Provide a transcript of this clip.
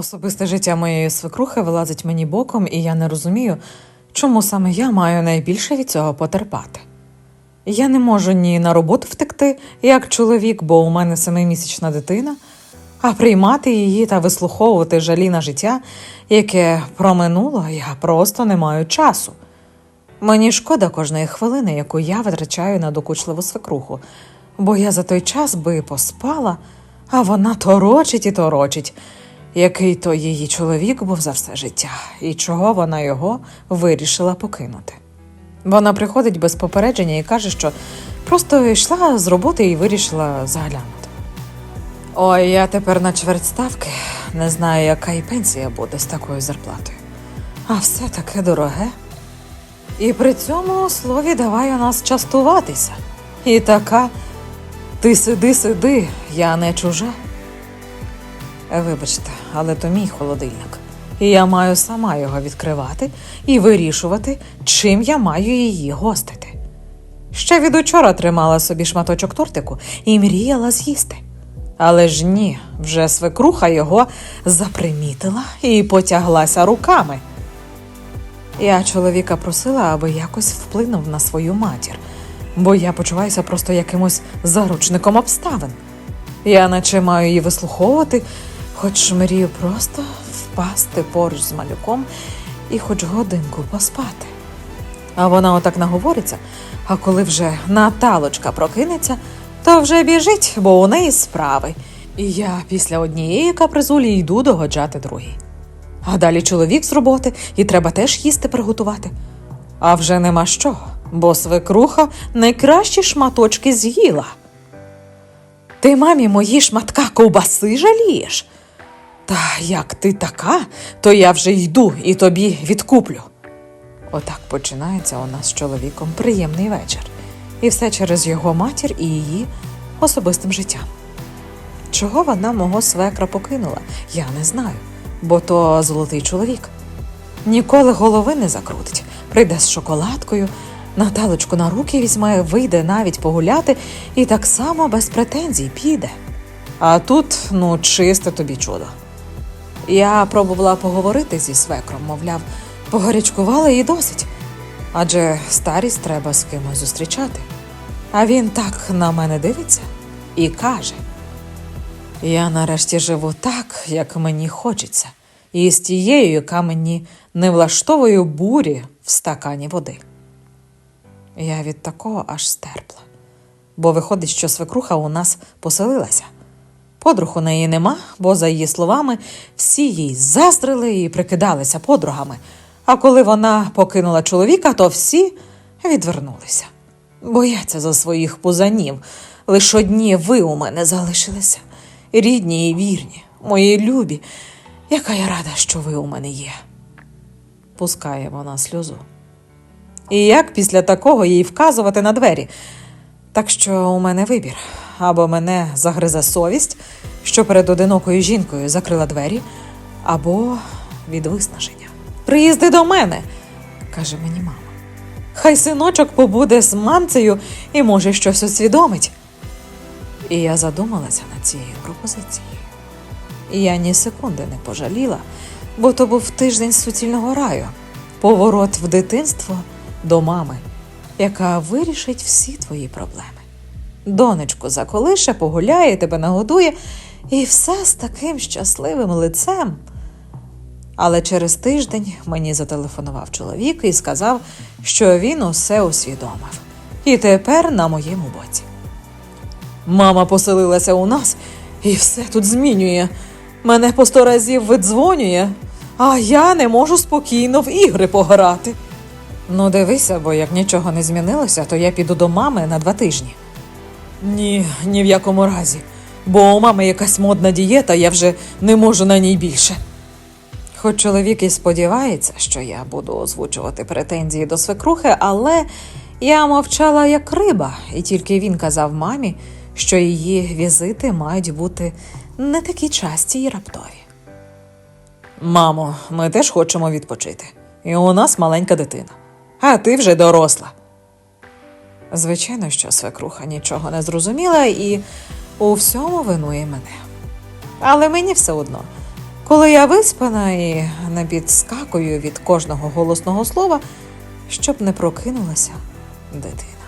Особисте життя моєї свекрухи вилазить мені боком, і я не розумію, чому саме я маю найбільше від цього потерпати. Я не можу ні на роботу втекти, як чоловік, бо у мене семимісячна дитина, а приймати її та вислуховувати жалі на життя, яке проминуло, я просто не маю часу. Мені шкода кожної хвилини, яку я витрачаю на докучливу свекруху, бо я за той час би поспала, а вона торочить і торочить, який то її чоловік був за все життя, і чого вона його вирішила покинути. Вона приходить без попередження і каже, що просто йшла з роботи і вирішила заглянути. Ой, я тепер на чверть ставки, не знаю, яка і пенсія буде з такою зарплатою. А все таке дороге. І при цьому слові давай у нас частуватися. І така ти сиди, сиди, я не чужа. Е, Вибачте, але то мій холодильник. І я маю сама його відкривати і вирішувати, чим я маю її гостити. Ще від учора тримала собі шматочок тортику і мріяла з'їсти. Але ж ні, вже свекруха його запримітила і потяглася руками. Я чоловіка просила, аби якось вплинув на свою матір, бо я почуваюся просто якимось заручником обставин. Я наче маю її вислуховувати, хоч мрію просто впасти поруч з малюком і хоч годинку поспати. А вона отак наговориться, а коли вже Наталочка прокинеться, то вже біжить, бо у неї справи. І я після однієї капризулі йду догоджати другій. А далі чоловік з роботи, і треба теж їсти приготувати. А вже нема що, бо свекруха найкращі шматочки з'їла. Ти мамі мої шматка ковбаси жалієш? Та як ти така, то я вже йду і тобі відкуплю. Отак починається у нас з чоловіком приємний вечір. І все через його матір і її особистим життям. Чого вона мого свекра покинула, я не знаю, бо то золотий чоловік. Ніколи голови не закрутить, прийде з шоколадкою, Наталочку на руки візьме, вийде навіть погуляти і так само без претензій піде. А тут, ну, чисте тобі чудо. Я пробувала поговорити зі свекром, мовляв, погарячкувала і досить. Адже старість треба з кимось зустрічати. А він так на мене дивиться і каже: Я нарешті живу так, як мені хочеться, і з тією, яка мені не влаштовує бурі в стакані води. Я від такого аж стерпла, бо виходить, що свекруха у нас поселилася. Подруг у неї нема, бо, за її словами, всі їй заздрили і прикидалися подругами. А коли вона покинула чоловіка, то всі відвернулися. Бояться за своїх пузанів. Лиш одні ви у мене залишилися. Рідні і вірні, мої любі, яка я рада, що ви у мене є. Пускає вона сльозу. І як після такого їй вказувати на двері? Так що у мене вибір. Або мене загризе совість, що перед одинокою жінкою закрила двері, або від виснаження. Приїзди до мене, каже мені мама. Хай синочок побуде з мамцею і може щось усвідомить. І я задумалася над цією пропозицією. І я ні секунди не пожаліла, бо то був тиждень суцільного раю, поворот в дитинство до мами, яка вирішить всі твої проблеми. Донечку заколише, погуляє, тебе нагодує, і все з таким щасливим лицем. Але через тиждень мені зателефонував чоловік і сказав, що він усе усвідомив. І тепер на моєму боці. Мама поселилася у нас і все тут змінює. Мене по сто разів видзвонює, а я не можу спокійно в ігри пограти. Ну, дивися, бо як нічого не змінилося, то я піду до мами на два тижні. Ні, ні в якому разі. Бо у мами якась модна дієта, я вже не можу на ній більше. Хоч чоловік і сподівається, що я буду озвучувати претензії до свекрухи, але я мовчала як риба, і тільки він казав мамі, що її візити мають бути не такі часті і раптові. Мамо, ми теж хочемо відпочити. І у нас маленька дитина. А ти вже доросла. Звичайно, що свекруха нічого не зрозуміла і у всьому винує мене. Але мені все одно, коли я виспана і не підскакую від кожного голосного слова, щоб не прокинулася дитина.